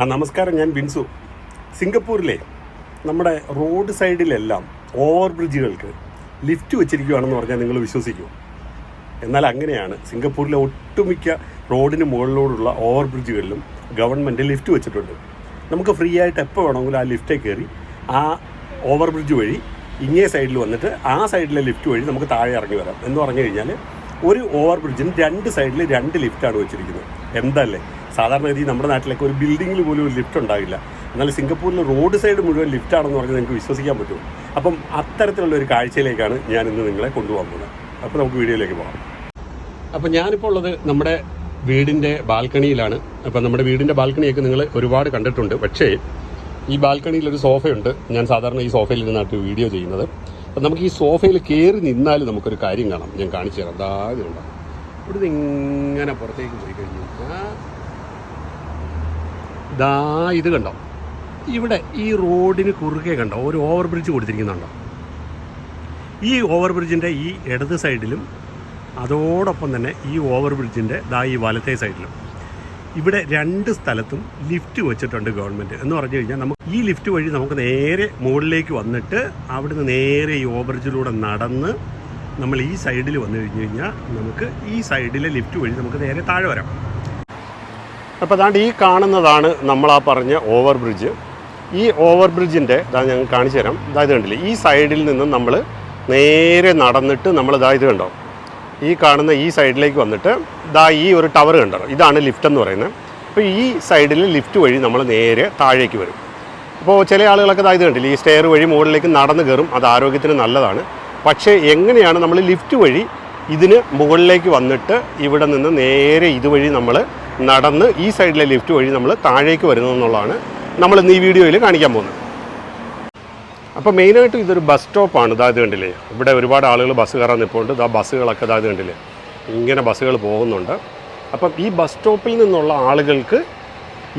ആ നമസ്കാരം ഞാൻ ബിൻസു. സിംഗപ്പൂരിലെ നമ്മുടെ റോഡ് സൈഡിലെല്ലാം ഓവർ ബ്രിഡ്ജുകൾക്ക് ലിഫ്റ്റ് വെച്ചിരിക്കുകയാണെന്ന് പറഞ്ഞാൽ നിങ്ങൾ വിശ്വസിക്കുമോ എന്നാൽ അങ്ങനെയാണ് സിംഗപ്പൂരിലെ ഒട്ടുമിക്ക റോഡിന് മുകളിലോടുള്ള ഓവർ ബ്രിഡ്ജുകളിലും ഗവൺമെന്റ് ലിഫ്റ്റ് വെച്ചിട്ടുണ്ട്. നമുക്ക് ഫ്രീ ആയിട്ട് എപ്പോൾ വേണമെങ്കിലും ആ ലിഫ്റ്റേ കയറി ആ ഓവർ ബ്രിഡ്ജ് വഴി ഇങ്ങേ സൈഡിൽ വന്നിട്ട് ആ സൈഡിലെ ലിഫ്റ്റ് വഴി നമുക്ക് താഴെ ഇറങ്ങി വരാം. എന്ന് പറഞ്ഞു കഴിഞ്ഞാൽ ഒരു ഓവർ ബ്രിഡ്ജിന് രണ്ട് സൈഡിൽ രണ്ട് ലിഫ്റ്റാണ് വെച്ചിരിക്കുന്നത്. എന്തല്ലേ? സാധാരണ ഗതി നമ്മുടെ നാട്ടിലൊക്കെ ഒരു ബിൽഡിങ്ങിൽ പോലും ഒരു ലിഫ്റ്റ് ഉണ്ടാവില്ല. എന്നാൽ സിംഗപ്പൂരിൽ റോഡ് സൈഡ് മുഴുവൻ ലിഫ്റ്റാണെന്ന് പറഞ്ഞാൽ നിങ്ങൾക്ക് വിശ്വസിക്കാൻ പറ്റും അപ്പം അത്തരത്തിലുള്ള ഒരു കാഴ്ചയിലേക്കാണ് ഞാൻ ഇന്ന് നിങ്ങളെ കൊണ്ടുപോകാൻ പോകുന്നത്. അപ്പോൾ നമുക്ക് വീഡിയോയിലേക്ക് പോകാം. അപ്പോൾ ഞാനിപ്പോൾ ഉള്ളത് നമ്മുടെ വീടിന്റെ ബാൽക്കണിയിലാണ്. അപ്പോൾ നമ്മുടെ വീടിന്റെ ബാൽക്കണിയൊക്കെ നിങ്ങൾ ഒരുപാട് കണ്ടിട്ടുണ്ട്. പക്ഷേ ഈ ബാൽക്കണിയിൽ ഒരു സോഫയുണ്ട്. ഞാൻ സാധാരണ ഈ സോഫയിൽ ഇരുന്നാട്ട് വീഡിയോ ചെയ്യുന്നത്. അപ്പം നമുക്ക് ഈ സോഫയിൽ കയറി നിന്നാൽ നമുക്കൊരു കാര്യം കാണാം. ഞാൻ കാണിച്ചു തരാം. ദാ ഇവിടെ ഇങ്ങനെ പുറത്തേക്ക് പോയി കഴിഞ്ഞു ദാ ഇത് കണ്ടോ? ഇവിടെ ഈ റോഡിന് കുറുകെ കണ്ടോ? ഒരു ഓവർ ബ്രിഡ്ജ് കൊടുത്തിരിക്കുന്നുണ്ടോ? ഈ ഓവർ ബ്രിഡ്ജിന്റെ ഈ ഇടത് സൈഡിലും അതോടൊപ്പം തന്നെ ഈ ഓവർ ബ്രിഡ്ജിന്റെ ദാ ഈ വലത്തെ സൈഡിലും ഇവിടെ രണ്ട് സ്ഥലത്തും ലിഫ്റ്റ് വെച്ചിട്ടുണ്ട് ഗവൺമെന്റ് എന്ന് പറഞ്ഞു കഴിഞ്ഞാൽ നമുക്ക് ഈ ലിഫ്റ്റ് വഴി നമുക്ക് നേരെ മുകളിലേക്ക് വന്നിട്ട് അവിടുന്ന് നേരെ ഈ ഓവർ ബ്രിഡ്ജിലൂടെ നടന്ന് നമ്മൾ ഈ സൈഡിൽ വന്നു കഴിഞ്ഞ് കഴിഞ്ഞാൽ നമുക്ക് ഈ സൈഡിലെ ലിഫ്റ്റ് വഴി നമുക്ക് നേരെ താഴെ വരാം. അപ്പോൾ അതാണ്ട് ഈ കാണുന്നതാണ് നമ്മൾ ആ പറഞ്ഞ ഓവർ ബ്രിഡ്ജ് ഈ ഓവർ ബ്രിഡ്ജിന്റെ ഇതാ ഞാൻ കാണിച്ചു തരാം. ഇതായത് കണ്ടില്ലേ? ഈ സൈഡിൽ നിന്നും നമ്മൾ നേരെ നടന്നിട്ട് നമ്മൾ ഇതായത് കണ്ടോ? ഈ കാണുന്ന ഈ സൈഡിലേക്ക് വന്നിട്ട് ഇതാ ഈ ഒരു ടവർ കണ്ടോ? ഇതാണ് ലിഫ്റ്റ് എന്ന് പറയുന്നത്. അപ്പോൾ ഈ സൈഡിൽ ലിഫ്റ്റ് വഴി നമ്മൾ നേരെ താഴേക്ക് വരും. അപ്പോൾ ചില ആളുകളൊക്കെ ഇതായത് കണ്ടില്ലേ? ഈ സ്റ്റെയർ വഴി മുകളിലേക്ക് നടന്ന് കയറും. അത് ആരോഗ്യത്തിന് നല്ലതാണ്. പക്ഷേ എങ്ങനെയാണ് നമ്മൾ ലിഫ്റ്റ് വഴി ഇതിന് മുകളിലേക്ക് വന്നിട്ട് ഇവിടെ നിന്ന് നേരെ ഇതുവഴി നമ്മൾ നടന്ന് ഈ സൈഡിലെ ലിഫ്റ്റ് വഴി നമ്മൾ താഴേക്ക് വരുന്നതെന്നുള്ളതാണ് നമ്മൾ ഇന്ന് ഈ വീഡിയോയിൽ കാണിക്കാൻ പോകുന്നത്. അപ്പോൾ മെയിനായിട്ട് ഇതൊരു ബസ് സ്റ്റോപ്പാണ് ഇതായത് കണ്ടില്ലേ? ഇവിടെ ഒരുപാട് ആളുകൾ ബസ് കയറാൻ നിൽപ്പുണ്ട് ഇതാ ബസ്സുകളൊക്കെ ഇതായത് കണ്ടില്ലേ? ഇങ്ങനെ ബസ്സുകൾ പോകുന്നുണ്ട്. അപ്പം ഈ ബസ് സ്റ്റോപ്പിൽ നിന്നുള്ള ആളുകൾക്ക്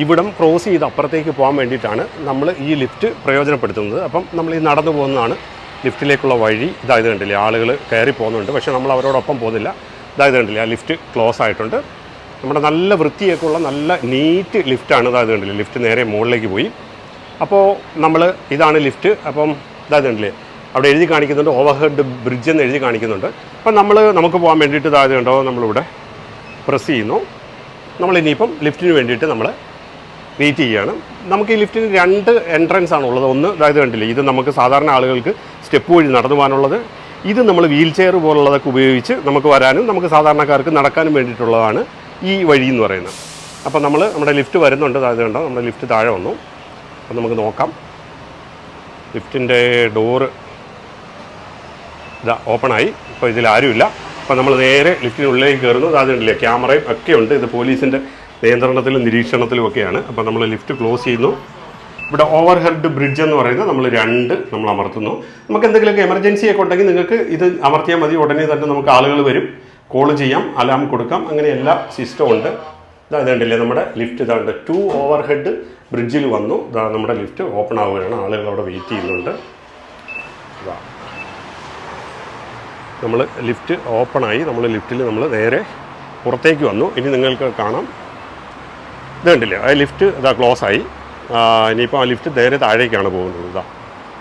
ഇവിടം ക്രോസ് ചെയ്ത് അപ്പുറത്തേക്ക് പോകാൻ വേണ്ടിയിട്ടാണ് നമ്മൾ ഈ ലിഫ്റ്റ് പ്രയോജനപ്പെടുത്തുന്നത്. അപ്പം നമ്മൾ ഈ നടന്നു പോകുന്നതാണ് ലിഫ്റ്റിലേക്കുള്ള വഴി. ഇതായത് കണ്ടില്ലേ? ആളുകൾ കയറി പോകുന്നുണ്ട്. പക്ഷേ നമ്മൾ അവരോടൊപ്പം പോകുന്നില്ല ഇതായത് കണ്ടില്ലേ? ആ ലിഫ്റ്റ് ക്ലോസ് ആയിട്ടുണ്ട്. നമ്മുടെ നല്ല വൃത്തിയൊക്കെ ഉള്ള നല്ല നീറ്റ് ലിഫ്റ്റാണ് അതായത് കണ്ടില്ലേ? ലിഫ്റ്റ് നേരെ മുകളിലേക്ക് പോയി. അപ്പോൾ നമ്മൾ ഇതാണ് ലിഫ്റ്റ് അപ്പം ഇതായത് കണ്ടില്ലേ? അവിടെ എഴുതി കാണിക്കുന്നുണ്ട് ഓവർഹെഡ് ബ്രിഡ്ജ് എന്ന് എഴുതി കാണിക്കുന്നുണ്ട്. അപ്പം നമ്മൾ നമുക്ക് പോകാൻ വേണ്ടിയിട്ട് ഇതായത് കണ്ടോ? നമ്മളിവിടെ പ്രസ് ചെയ്യുന്നു. നമ്മൾ ഇനിയിപ്പം ലിഫ്റ്റിന് വേണ്ടിയിട്ട് നമ്മൾ വെയിറ്റ് ചെയ്യുകയാണ്. നമുക്ക് ഈ ലിഫ്റ്റിന് രണ്ട് എൻട്രൻസ് ആണ് ഉള്ളത്. ഒന്ന് അതായത് കണ്ടില്ലേ? ഇത് നമുക്ക് സാധാരണ ആളുകൾക്ക് സ്റ്റെപ്പ് വഴി നടന്നു പോകാനുള്ളത് ഇത് നമ്മൾ വീൽ ചെയർ പോലുള്ളതൊക്കെ ഉപയോഗിച്ച് നമുക്ക് വരാനും നമുക്ക് സാധാരണക്കാർക്ക് നടക്കാനും വേണ്ടിയിട്ടുള്ളതാണ് ഈ വഴി എന്ന് പറയുന്നത്. അപ്പോൾ നമ്മൾ നമ്മുടെ ലിഫ്റ്റ് വരുന്നുണ്ട്. താഴെ കണ്ടോ? നമ്മുടെ ലിഫ്റ്റ് താഴെ വന്നു. അപ്പം നമുക്ക് നോക്കാം. ലിഫ്റ്റിന്റെ ഡോറ് ഇതാ ഓപ്പണായി ഇപ്പോൾ ഇതിൽ ആരുമില്ല. അപ്പോൾ നമ്മൾ നേരെ ലിഫ്റ്റിനുള്ളിലേക്ക് കയറുന്നു. അത് കണ്ടില്ലേ? ക്യാമറയും ഒക്കെ ഉണ്ട്. ഇത് പോലീസിന്റെ നിയന്ത്രണത്തിലും നിരീക്ഷണത്തിലും ഒക്കെയാണ്. അപ്പോൾ നമ്മൾ ലിഫ്റ്റ് ക്ലോസ് ചെയ്യുന്നു. ഇവിടെ ഓവർ ഹെഡ് ബ്രിഡ്ജ് എന്ന് പറയുന്നത് നമ്മൾ രണ്ട് നമ്മൾ അമർത്തുന്നു. നമുക്ക് എന്തെങ്കിലുമൊക്കെ എമർജൻസി ഒക്കെ ഉണ്ടെങ്കിൽ നിങ്ങൾക്ക് ഇത് അമർത്തിയാൽ മതി. ഉടനെ തന്നെ നമുക്ക് ആളുകൾ വരും. കോൾ ചെയ്യാം അലാം കൊടുക്കാം. അങ്ങനെ എല്ലാ സിസ്റ്റവും ഉണ്ട്. ഇതാ ഇതുണ്ടല്ലേ നമ്മുടെ ലിഫ്റ്റ് ഇതാണ്ട് ടു ഓവർ ഹെഡ് ബ്രിഡ്ജിൽ വന്നു. ഇതാ നമ്മുടെ ലിഫ്റ്റ് ഓപ്പൺ ആവുകയാണ്. ആളുകൾ അവിടെ വെയിറ്റ് ചെയ്യുന്നുണ്ട്. നമ്മൾ ലിഫ്റ്റ് ഓപ്പണായി നമ്മൾ ലിഫ്റ്റിൽ നമ്മൾ നേരെ പുറത്തേക്ക് വന്നു. ഇനി നിങ്ങൾക്ക് കാണാം. ഇത് കണ്ടില്ലേ ആ ലിഫ്റ്റ് ഇതാ ക്ലോസ് ആയി. ഇനിയിപ്പോൾ ആ ലിഫ്റ്റ് നേരെ താഴേക്കാണ് പോകുന്നത്. ഇതാ.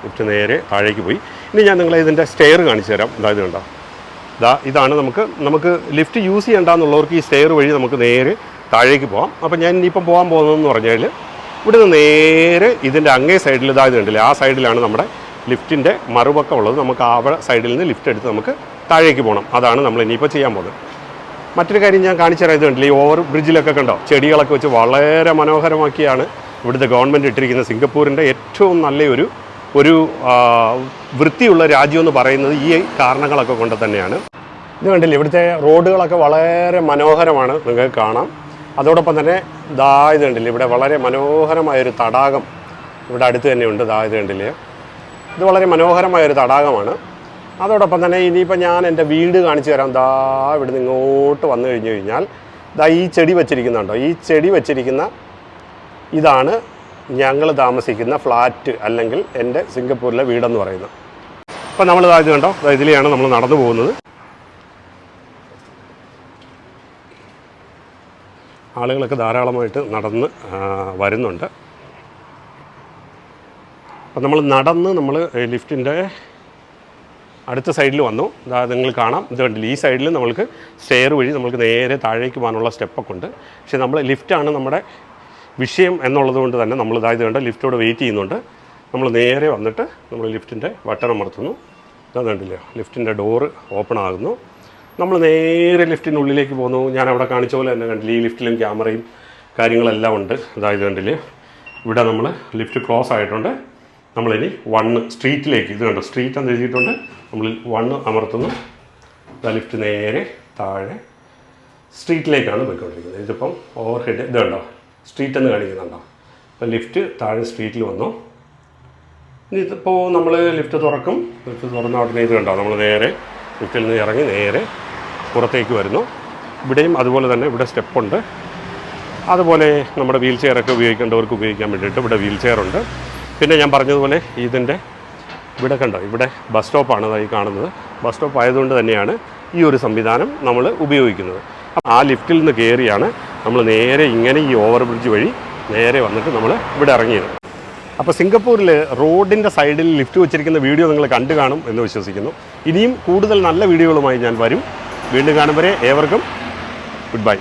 ലിഫ്റ്റ് നേരെ താഴേക്ക് പോയി. ഇനി ഞാൻ നിങ്ങളെ ഇതിന്റെ സ്റ്റെയർ കാണിച്ചു തരാം. ഇതാ ഇത് കണ്ടോ? ഇതാ ഇതാണ് നമുക്ക് നമുക്ക് ലിഫ്റ്റ് യൂസ് ചെയ്യണ്ടെന്നുള്ളവർക്ക് ഈ സ്റ്റെയർ വഴി നമുക്ക് നേരെ താഴേക്ക് പോകാം അപ്പോൾ ഞാൻ ഇനിയിപ്പം പോകാൻ പോകുന്നതെന്ന് പറഞ്ഞാൽ ഇവിടെ നിന്ന് നേരെ ഇതിന്റെ അങ്ങേ സൈഡിൽ ഇതായത് കണ്ടില്ലേ ആ സൈഡിലാണ് നമ്മുടെ ലിഫ്റ്റിന്റെ മറുപക്കം ഉള്ളത്. നമുക്ക് ആ സൈഡിൽ നിന്ന് ലിഫ്റ്റ് എടുത്ത് നമുക്ക് താഴേക്ക് പോകണം അതാണ് നമ്മൾ ഇനിയിപ്പോൾ ചെയ്യാൻ പോകുന്നത്. മറ്റൊരു കാര്യം ഞാൻ കാണിച്ചു തരാം ഇത് കണ്ടില്ലേ ഈ ഓവർ ബ്രിഡ്ജിലൊക്കെ കണ്ടോ? ചെടികളൊക്കെ വെച്ച് വളരെ മനോഹരമാക്കിയാണ് ഇവിടുത്തെ ഗവൺമെന്റ് ഇട്ടിരിക്കുന്ന സിംഗപ്പൂരിന്റെ ഏറ്റവും നല്ലൊരു ഒരു വൃത്തിയുള്ള രാജ്യം എന്ന് പറയുന്നത് ഈ കാരണങ്ങളൊക്കെ കൊണ്ട് തന്നെയാണ്. ഇത് കണ്ടില്ലേ? ഇവിടുത്തെ റോഡുകളൊക്കെ വളരെ മനോഹരമാണ്. നിങ്ങൾക്ക് കാണാം. അതോടൊപ്പം തന്നെ ദാ ഇത് കണ്ടില്ലേ? ഇവിടെ വളരെ മനോഹരമായൊരു തടാകം ഇവിടെ അടുത്ത് തന്നെയുണ്ട് ദാ ഇത് കണ്ടില്ലേ? ഇത് വളരെ മനോഹരമായൊരു തടാകമാണ്. അതോടൊപ്പം തന്നെ ഇനിയിപ്പോൾ ഞാൻ എന്റെ വീട് കാണിച്ചു തരാം. ദാ ഇവിടുന്ന് ഇങ്ങോട്ട് വന്നു കഴിഞ്ഞു കഴിഞ്ഞാൽ ദാ ഈ ചെടി വച്ചിരിക്കുന്നുണ്ടോ? ഈ ചെടി വച്ചിരിക്കുന്ന ഇതാണ് ഞങ്ങൾ താമസിക്കുന്ന ഫ്ലാറ്റ് അല്ലെങ്കിൽ എന്റെ സിംഗപ്പൂരിലെ വീടെന്ന് പറയുന്നത്. അപ്പോൾ നമ്മൾ ഇത് കണ്ടോ? ഇതിലെയാണ് നമ്മൾ നടന്നു പോകുന്നത്. ആളുകളൊക്കെ ധാരാളമായിട്ട് നടന്ന് വരുന്നുണ്ട്. അപ്പം നമ്മൾ നടന്ന് നമ്മൾ ലിഫ്റ്റിന്റെ അടുത്ത സൈഡിൽ വന്നു. നിങ്ങൾ കാണാം. ഇത് കണ്ടില്ല ഈ സൈഡിൽ നമ്മൾക്ക് സ്റ്റെയർ വഴി നമുക്ക് നേരെ താഴേക്ക് പോകാനുള്ള സ്റ്റെപ്പൊക്കെ ഉണ്ട്. പക്ഷേ നമ്മൾ ലിഫ്റ്റാണ് നമ്മുടെ വിഷയം എന്നുള്ളത് കൊണ്ട് തന്നെ നമ്മൾ ഇതായത് കണ്ട് ലിഫ്റ്റോട് വെയിറ്റ് ചെയ്യുന്നുണ്ട്. നമ്മൾ നേരെ വന്നിട്ട് നമ്മൾ ലിഫ്റ്റിന്റെ ബട്ടൺ അമർത്തുന്നു. ഇതാ കണ്ടില്ല ലിഫ്റ്റിന്റെ ഡോറ് ഓപ്പൺ ആകുന്നു. നമ്മൾ നേരെ ലിഫ്റ്റിനുള്ളിലേക്ക് പോകുന്നു ഞാൻ അവിടെ കാണിച്ച പോലെ തന്നെ കണ്ടില്ല ഈ ലിഫ്റ്റിലും ക്യാമറയും കാര്യങ്ങളെല്ലാം ഉണ്ട്. അതായത് കണ്ടില്ലേ? ഇവിടെ നമ്മൾ ലിഫ്റ്റ് ക്ലോസ് ആയിട്ടുണ്ട്. നമ്മളിനി വണ്ണ് സ്ട്രീറ്റിലേക്ക് ഇത് കണ്ടോ സ്ട്രീറ്റ് എന്ന് എഴുതിയിട്ടുണ്ട്. നമ്മൾ വണ്ണ് അമർത്തുന്നു. ലിഫ്റ്റ് നേരെ താഴെ സ്ട്രീറ്റിലേക്കാണ് പോയിക്കൊണ്ടിരിക്കുന്നത്. ഇതിപ്പം ഓവർ ഹെഡ് ഇത് കണ്ടോ സ്ട്രീറ്റ് എന്ന് കാണിക്കുന്നുണ്ടോ. അപ്പോൾ ലിഫ്റ്റ് താഴെ സ്ട്രീറ്റിൽ വന്നു. ഇനി ഇതിപ്പോൾ നമ്മൾ ലിഫ്റ്റ് തുറക്കും. ലിഫ്റ്റ് തുറന്ന ഉടനെ ഇത് കണ്ടോ നമ്മൾ നേരെ ലിഫ്റ്റിൽ നിന്ന് ഇറങ്ങി നേരെ പുറത്തേക്ക് വരുന്നു. ഇവിടെയും അതുപോലെ തന്നെ ഇവിടെ സ്റ്റെപ്പുണ്ട് അതുപോലെ നമ്മുടെ വീൽ ചെയറൊക്കെ ഉപയോഗിക്കേണ്ടവർക്ക് ഉപയോഗിക്കാൻ വേണ്ടിയിട്ട് ഇവിടെ വീൽ ചെയറുണ്ട് പിന്നെ ഞാൻ പറഞ്ഞതുപോലെ ഇതിന്റെ ഇവിടെ കണ്ടോ ഇവിടെ ബസ് സ്റ്റോപ്പാണ് ഈ കാണുന്നത്. ബസ് സ്റ്റോപ്പ് ആയതുകൊണ്ട് തന്നെയാണ് ഈ ഒരു സംവിധാനം നമ്മൾ ഉപയോഗിക്കുന്നത്. ആ ലിഫ്റ്റിൽ നിന്ന് കയറിയാണ് നമ്മൾ നേരെ ഇങ്ങനെ ഈ ഓവർ ബ്രിഡ്ജ് വഴി നേരെ വന്നിട്ട് നമ്മൾ ഇവിടെ ഇറങ്ങിയത്. അപ്പോൾ സിംഗപ്പൂരിൽ റോഡിന്റെ സൈഡിൽ ലിഫ്റ്റ് വെച്ചിരിക്കുന്ന വീഡിയോ നിങ്ങൾ കണ്ടു കാണും എന്ന് വിശ്വസിക്കുന്നു. ഇനിയും കൂടുതൽ നല്ല വീഡിയോകളുമായി ഞാൻ വരും. വീണ്ടും കാണും വരെ ഏവർക്കും ഗുഡ് ബൈ